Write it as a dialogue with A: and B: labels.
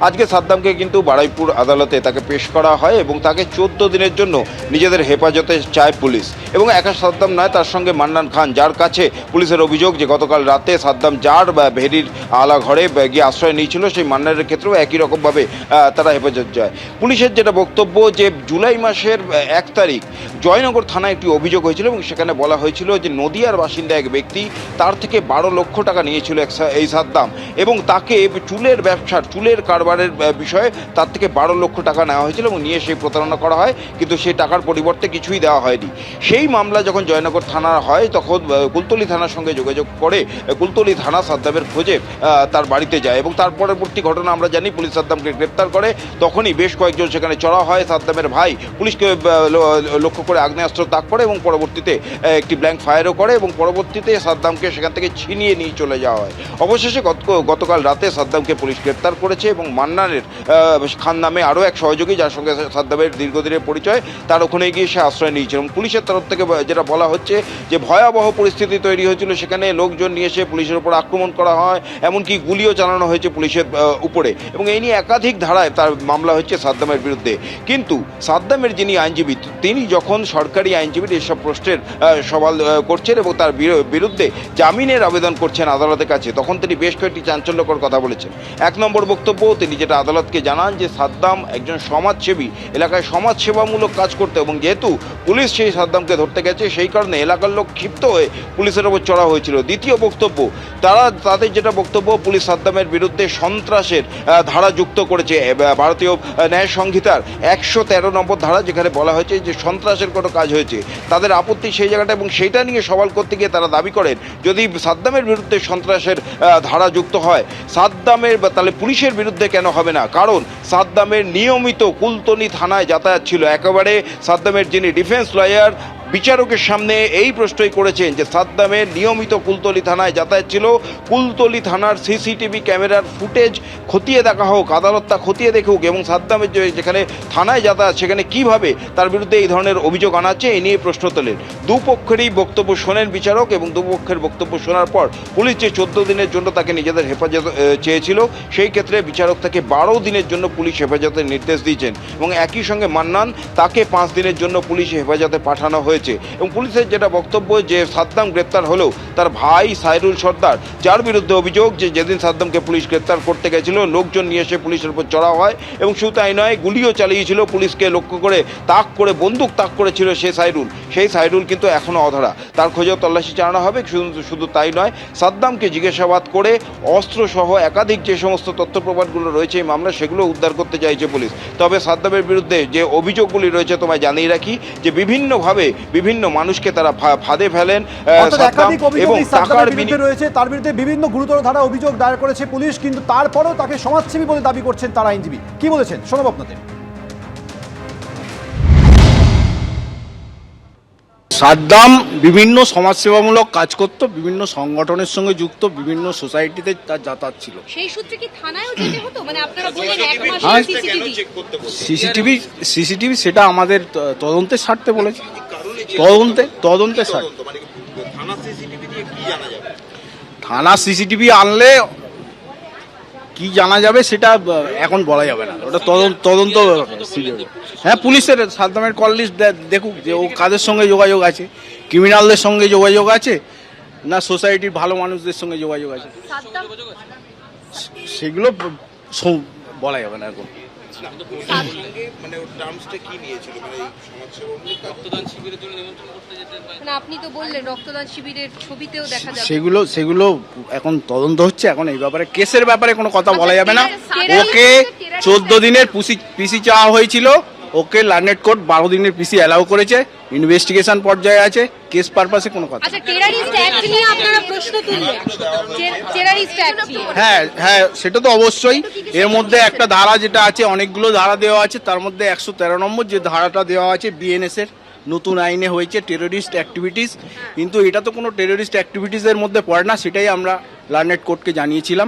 A: আজকে সাদ্দামকে কিন্তু বারাইপুর আদালতে তাকে পেশ করা হয় এবং তাকে চোদ্দ দিনের জন্য নিজেদের হেফাজতে চায় পুলিশ। এবং একা সাদ্দাম নয়, তার সঙ্গে মান্নান খান, যার কাছে পুলিশের অভিযোগ যে গতকাল রাতে সাদ্দাম যার বা ভেরির আলা ঘরে গিয়ে আশ্রয় নিয়েছিল, সেই মান্নানের ক্ষেত্রেও একই রকমভাবে তারা হেফাজত যায় পুলিশের যেটা বক্তব্য যে জুলাই মাসের এক তারিখ জয়নগর থানায় একটি অভিযোগ হয়েছিল এবং সেখানে বলা হয়েছিল যে নদিয়ার বাসিন্দা এক ব্যক্তি তার থেকে বারো লক্ষ টাকা নিয়েছিল এই সাদ্দাম। এবং তাকে চুলের ব্যবসার চুলের কারবারের বিষয়ে তার থেকে বারো লক্ষ টাকা নেওয়া হয়েছিল এবং নিয়ে সেই প্রতারণা করা হয়, কিন্তু সেই টাকার পরিবর্তে কিছুই দেওয়া হয়নি। সেই মামলা যখন জয়নগর থানা হয়, তখন কুলতলি থানার সঙ্গে যোগাযোগ করে কুলতলি থানা সাদ্দামের খোঁজে তার বাড়িতে যায় এবং তার পরবর্তী ঘটনা আমরা জানি, পুলিশ সাদ্দামকে গ্রেপ্তার করে। তখনই বেশ কয়েকজন সেখানে চড়া হয়, সাদ্দামের ভাই পুলিশকে লক্ষ্য করে আগ্নেয়াস্ত্র তাক করে এবং পরবর্তীতে একটি ব্ল্যাঙ্ক ফায়ারও করে এবং পরবর্তীতে সাদ্দামকে সেখান থেকে ছিনিয়ে নিয়ে চলে যাওয়া হয়। অবশেষে গত- গতকাল রাতে সাদ্দামকে পুলিশ গ্রেপ্তার করেছে এবং মান্নানের খান নামে আরও এক সহযোগী যার সঙ্গে সাদ্দামের দীর্ঘদিনের পরিচয়, তার ওখানে গিয়ে সে আশ্রয় নিয়েছিল। পুলিশের তরফ থেকে যেটা বলা হচ্ছে যে ভয়াবহ পরিস্থিতি তৈরি হয়েছিল, সেখানে লোকজন নিয়ে এসে পুলিশের উপর আক্রমণ করা হয়, এমনকি গুলিও চালানো হয়েছে পুলিশের উপরে। এবং এই নিয়ে একাধিক ধারায় তার মামলা হচ্ছে সাদ্দামের বিরুদ্ধে। কিন্তু সাদ্দামের যিনি আইনজীবী, তিনি যখন সরকারি আইনজীবীর এসব প্রশ্নের সওয়াল করছেন এবং তার বিরু- বিরুদ্ধে জামিনের আবেদন করছেন আদালতের কাছে, তখন তিনি বেশ কয়েকটি চাঞ্চল্যকর কথা বলেছেন। এক নম্বর বক্তব্য তিনি যেটা আদালতকে জানান যে সাদ্দাম একজন সমাজসেবী, এলাকায় সমাজসেবামূলক কাজ করতে এবং যেহেতু পুলিশ সেই সাদ্দামকে ধরতে গেছে, সেই কারণে এলাকার লোক ক্ষিপ্ত হয়ে পুলিশের ওপর চড়া হয়েছিল। দ্বিতীয় বক্তব্য, তারা, তাদের যেটা বক্তব্য, পুলিশ সাদ্দামের বিরুদ্ধে সন্ত্রাসের ধারা যুক্ত করেছে। ভারতীয় ন্যায় সংহিতার একশো তেরো নম্বর ধারা যেখানে বলা হয়েছে যে সন্ত্রাসের কোনো কাজ হয়েছে। তাদের আপত্তি সেই জায়গাটা এবং সেইটা নিয়ে সওয়াল করতে গিয়ে তারা দাবি করেন, যদি সাদ্দামের বিরুদ্ধে সন্ত্রাসের ধারা যুক্ত হয়, সাদ্দামের তাহলে পুলিশের বিরুদ্ধে কেন হবে না? কারণ সাদ্দামের নিয়মিত কুলতনি থানায় যাতায়াত ছিল। একেবারে সাদ্দামের যিনি ডিফেন্স লয়ার বিচারকের সামনে এই প্রশ্নই করেছেন যে সাদ্দামের নিয়মিত কুলতলি থানায় যাতায়াত ছিল। কুলতলি থানার সিসিটিভি ক্যামেরার ফুটেজ খতিয়ে দেখা হোক আদালত তা খতিয়ে দেখুক এবং সাদ্দামের যেখানে থানায় যাতায়াত, সেখানে কীভাবে তার বিরুদ্ধে এই ধরনের অভিযোগ আনাচ্ছে এ নিয়ে প্রশ্ন তোলেন। দুপক্ষেরই বক্তব্য শোনেন বিচারক এবং দুপক্ষের বক্তব্য শোনার পর পুলিশ যে চোদ্দ দিনের জন্য তাকে নিজেদের হেফাজত চেয়েছিল, সেই ক্ষেত্রে বিচারক তাকে বারো দিনের জন্য পুলিশ হেফাজতের নির্দেশ দিয়েছেন এবং একই সঙ্গে মান্নান তাকে পাঁচ দিনের জন্য পুলিশ হেফাজতে পাঠানো হয়েছে। এবং পুলিশের যেটা বক্তব্য যে সাদ্দাম গ্রেপ্তার হলেও তার ভাই সাইরুল সর্দার, যার বিরুদ্ধে অভিযোগ যে যেদিন সাদ্দামকে পুলিশ গ্রেপ্তার করতে গেছিল, লোকজন নিয়ে এসে পুলিশের উপর চড়া হয় এবং শুধু তাই নয়, গুলিও চালিয়েছিল, পুলিশকে লক্ষ্য করে তাক করে, বন্দুক তাক করেছিল সে সাইরুল। সেই সাইরুল কিন্তু এখনও অধরা। তার খোঁজেও তল্লাশি চালানো হবে, শুধু শুধু তাই নয়, সাদ্দামকে জিজ্ঞাসাবাদ করে অস্ত্রসহ একাধিক যে সমস্ত তথ্য প্রমাণগুলো রয়েছে এই মামলা সেগুলো উদ্ধার করতে চাইছে পুলিশ। তবে সাদ্দামের বিরুদ্ধে যে অভিযোগগুলি রয়েছে, তোমায় জানিয়ে রাখি যে বিভিন্নভাবে বিভিন্ন মানুষকে তারা ফাঁদে ফেলেন সাদ্দাম এবং টাকার
B: রয়েছে তার বিরুদ্ধে বিভিন্ন গুরুতর ধারা অভিযোগ দায়ের করেছে পুলিশ কিন্তু তারপরেও তাকে সমাজসেবী বলে দাবি করছেন তার আইনজীবী। কি বলেছেন? শোনাব আপনাদের।
C: সাদ্দাম বিভিন্ন সমাজসেবামূলক কাজ করত বিভিন্ন সংগঠনের সঙ্গে যুক্ত বিভিন্ন সোসাইটিতে তার যাতায়াত ছিল।
D: সেই সূত্রে কি থানায়ও যেতে হতো? মানে আপনারা বললেন এক
C: হ্যাঁ।
D: মাসের সিসিটিভি
C: সিসিটিভি সিসিটিভি সেটা আমাদের তদন্তের স্বার্থে বলেছে। তদন্তে তদন্তের স্বার্থে থানা সিসিটিভি আনলে কি জানা যাবে সেটা এখন বলা যাবে না। ওটা তদন্ত তদন্ত হ্যাঁ পুলিশের সাদ্দামের কল লিস্ট দেখুক যে ও কাদের সঙ্গে যোগাযোগ আছে। ক্রিমিনালদের সঙ্গে যোগাযোগ আছে না সোসাইটির ভালো মানুষদের সঙ্গে যোগাযোগ আছে। সেগুলো বলা যাবে না এখন।
D: মানে আপনি তো বললেন রক্তদান শিবিরের ছবিতেও দেখা যাবে।
C: সেগুলো সেগুলো এখন তদন্ত হচ্ছে এখন এই ব্যাপারে কেসের ব্যাপারে কোনো কথা বলা যাবে না। ওকে চোদ্দ দিনের পিসি পিসি চাওয়া হয়েছিল ওকে লার্নেট কোর্ট বারো দিনের পিসি অ্যালাউ করেছে। ইনভেস্টিগেশন পর্যায়ে আছে কেস পারপাসে কোনো কথা
D: আচ্ছা টেরারিস্ট অ্যাক্ট নিয়ে আপনারা প্রশ্ন তুললেন। টেরারিস্ট অ্যাক্ট
C: হ্যাঁ হ্যাঁ সেটা তো অবশ্যই। এর মধ্যে একটা ধারা যেটা আছে অনেকগুলো ধারা দেওয়া আছে। তার মধ্যে একশো তেরো নম্বর যে ধারাটা দেওয়া আছে বিএনএস এর নতুন আইনে হয়েছে টেরোরিস্ট অ্যাক্টিভিটিস কিন্তু এটা তো কোনো টেরোরিস্ট অ্যাক্টিভিটিসের মধ্যে পড়ে না সেটাই আমরা লার্নেট কোর্টকে জানিয়েছিলাম।